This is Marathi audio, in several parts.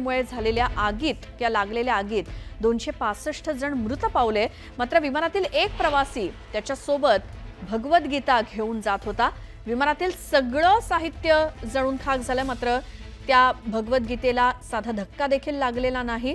मुळे झालेल्या आगीत किंवा लागलेल्या आगीत दोनशे पासष्ट जण मृत पावले. मात्र विमानातील एक प्रवासी त्याच्यासोबत भगवद्गीता घेऊन जात होता. विमानातील सगळं साहित्य जळून खाक झालं. मात्र त्या भगवद्गीतेला साधा धक्का देखील लागलेला नाही.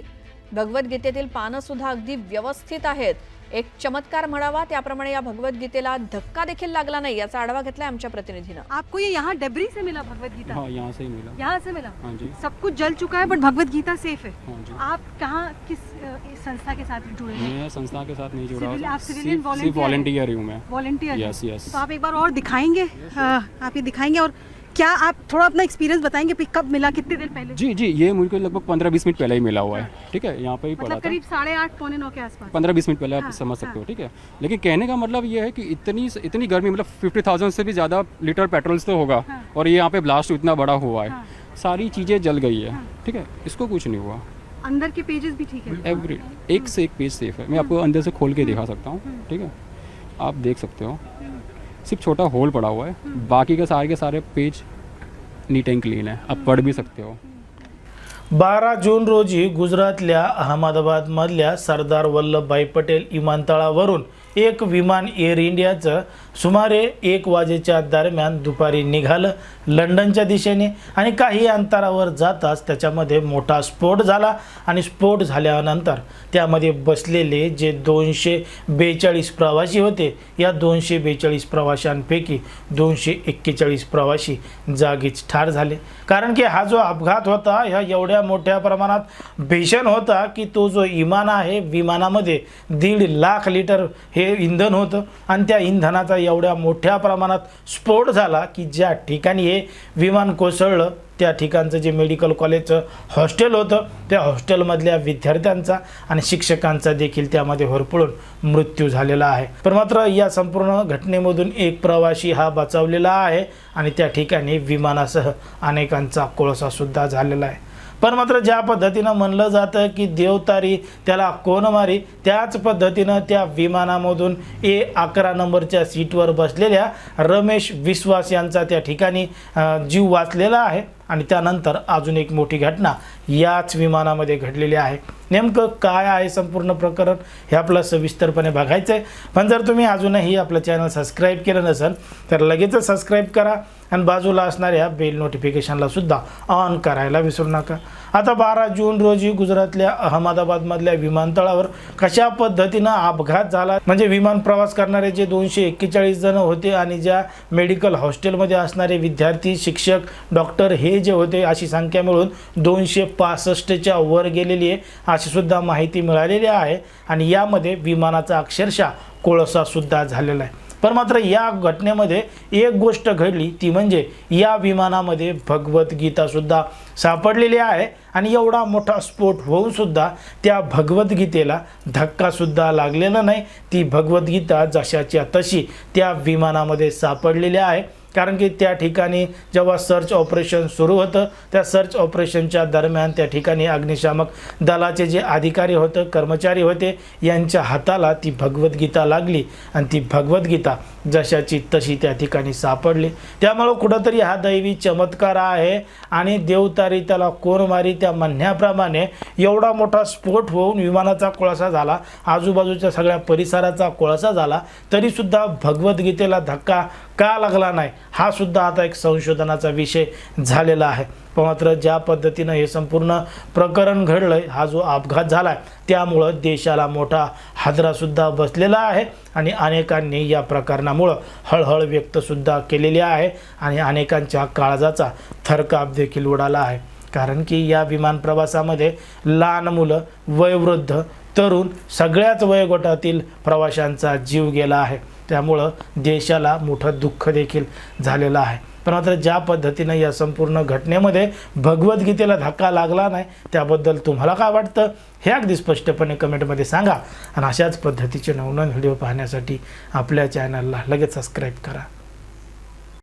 भगवद्गीतेतील पानं सुद्धा अगदी व्यवस्थित आहेत. एक चमत्कार म्हणावा त्याप्रमाणे या भगवद्गीतेला धक्का देखील लागला नाही याचा आढावा घेतलाय आमच्या प्रतिनिधीनं. आपको ये यहाँ डबरी से मिला भगवत गीता हाँ यहाँ से ही मिला। यहाँ से मिला? हाँ जी। सब कुछ जल चुका है बट भगवत गीता सेफ है। हाँ जी। आप कहाँ किस अ, इस संस्था के साथ जुड़े हैं? मैं संस्था के साथ नहीं जुड़ा हूँ। आप volunteer हैं? वॉलेंटियर ही हूँ मैं। Volunteer Yes, yes. तो आप एक बार और दिखाएंगे? अ, आप ये दिखाएंगे और क्या आप थोड़ा अपना एक्सपीरियंस बताएँगे कि कब मिला कितने दिन पहले? जी जी ये मुझे लगभग पंद्रह बीस मिनट पहले ही मिला हुआ है। ठीक है यहाँ पर ही मतलब करीब साढ़े आठ पौने नौ के आसपास। पंद्रह बीस मिनट पहले आप हाँ, समझ सकते हाँ। हो ठीक है। लेकिन कहने का मतलब ये है कि इतनी इतनी गर्मी मतलब फिफ्टी थाउज़ेंड से भी ज़्यादा लीटर पेट्रोल्स तो होगा हाँ। और ये यहाँ पे ब्लास्ट इतना बड़ा हुआ है। सारी चीज़ें जल गई हाँ। ठीक है। इसको कुछ नहीं हुआ। अंदर के पेजेस भी ठीक है? एवरी एक से एक पेज सेफ़ है। मैं आपको अंदर से खोल के दिखा सकता हूँ ठीक है। आप देख सकते हो। सिर्फ छोटा होल पड़ा हुआ है। बाकी के सारे के सारे पेज नीट एंड क्लीन है। आप पढ़ भी सकते हो। बारा जून रोजी गुजरातल्या अहमदाबादमधल्या सरदार वल्लभभाई पटेल विमानतळावरून एक विमान एअर इंडियाचं सुमारे एक वाजेच्या दरम्यान दुपारी निघालं लंडनच्या दिशेने आणि काही अंतरावर जाताच त्याच्यामध्ये मोठा स्फोट झाला आणि स्फोट झाल्यानंतर त्यामध्ये बसलेले जे दोनशे बेचाळीस प्रवासी होते या दोनशे बेचाळीस प्रवाशांपैकी दोनशे एक्केचाळीस प्रवासी जागीच ठार झाले. कारण की हा जो अपघात होता ह्या एवढ्या मोठ्या प्रमाणात भीषण होता की तो जो विमान आहे विमानामध्ये दीड लाख लिटर हे इंधन होतं. आणि त्या इंधनाचा एवढ्या मोठ्या प्रमाणात स्फोट झाला की ज्या ठिकाणी हे विमान कोसळलं त्या ठिकाणचं जे मेडिकल कॉलेजचं हॉस्टेल होतं त्या हॉस्टेलमधल्या विद्यार्थ्यांचा आणि शिक्षकांचा देखील त्यामध्ये होरपळून मृत्यू झालेला आहे. पण मात्र या संपूर्ण घटनेमधून एक प्रवासी हा बचावलेला आहे आणि त्या ठिकाणी विमानासह अनेकांचा कोळसासुद्धा झालेला आहे. पण मात्र ज्या पद्धतीनं म्हणलं जातं की देवतारी त्याला कोण मारी त्याच पद्धतीनं त्या विमानामधून ए अकरा नंबरच्या सीटवर बसलेल्या रमेश विश्वास यांचा त्या ठिकाणी जीव वाचलेला आहे. आणि त्यानंतर अजून एक मोठी घटना याच विमानामध्ये घडलेली आहे. नेमकं काय आहे संपूर्ण प्रकरण हे आपलं सविस्तरपणे बघायचं आहे पण जर तुम्ही अजूनही आपलं चॅनल सबस्क्राईब केलं नसेल तर लगेचच सबस्क्राईब करा आणि बाजूला असणाऱ्या बेल नोटिफिकेशनला सुद्धा ऑन करायला विसरू नका. आता बारा जून रोजी गुजरातल्या अहमदाबादमधल्या विमानतळावर कशा पद्धतीनं अपघात झाला? म्हणजे विमान प्रवास करणारे जे दोनशे एक्केचाळीस जण होते आणि ज्या मेडिकल हॉस्टेलमध्ये असणारे विद्यार्थी शिक्षक डॉक्टर हे जे होते अशी संख्या मिळून दोनशे पासष्टच्या वर गेलेली आहे. अशी सुद्धा माहिती मिळालेली आहे. आणि यामध्ये विमानाचा अक्षरशः कोळसासुद्धा झालेला आहे. पण मात्र या घटनेमध्ये एक गोष्ट घडली. ती म्हणजे या विमानामध्ये भगवद्गीतासुद्धा सापडलेली आहे. आणि एवढा मोठा स्फोट होऊन सुद्धा त्या भगवद्गीतेला धक्कासुद्धा लागलेला नाही. ती भगवद्गीता जशाच्या तशी त्या विमानामध्ये सापडलेली आहे. कारण की त्या ठिकाणी जेव्हा सर्च ऑपरेशन सुरू होतं त्या सर्च ऑपरेशनच्या दरम्यान त्या ठिकाणी अग्निशामक दलाचे जे अधिकारी होतं कर्मचारी होते यांच्या हाताला ती भगवद्गीता लागली आणि ती भगवद्गीता जशाची तशी त्या ठिकाणी सापडली. त्यामुळं कुठंतरी हा दैवी चमत्कार आहे आणि देवतारी त्याला कोण मारी त्या म्हणण्याप्रमाणे एवढा मोठा स्फोट होऊन विमानाचा कोळसा झाला आजूबाजूच्या सगळ्या परिसराचा कोळसा झाला तरीसुद्धा भगवद्गीतेला धक्का का लागला नाही? हा सुद्धा आता एक संशोधनाचा विषय झालेला आहे. पण मात्र ज्या पद्धतीनं हे संपूर्ण प्रकरण घडलं आहे हा जो अपघात झाला आहे त्यामुळं देशाला मोठा हादरासुद्धा बसलेला आहे आणि अनेकांनी या प्रकरणामुळं हळहळ व्यक्तसुद्धा केलेली आहे आणि अनेकांच्या काळजाचा थरकाप देखील उडाला आहे. कारण की या विमान प्रवासामध्ये लहान मुलं वयोवृद्ध तरुण सगळ्याच वयोगटातील प्रवाशांचा जीव गेला आहे. त्यामुळं देशाला मोठं दुःख देखील झालेलं आहे. पण मात्र ज्या पद्धतीनं या संपूर्ण घटनेमध्ये भगवद्गीतेला धक्का लागला नाही त्याबद्दल तुम्हाला काय वाटतं? हे अगदी स्पष्टपणे कमेंटमध्ये सांगा. आणि अशाच पद्धतीचे नवनवीन व्हिडिओ पाहण्यासाठी आपल्या चॅनलला लगेच सबस्क्राईब करा.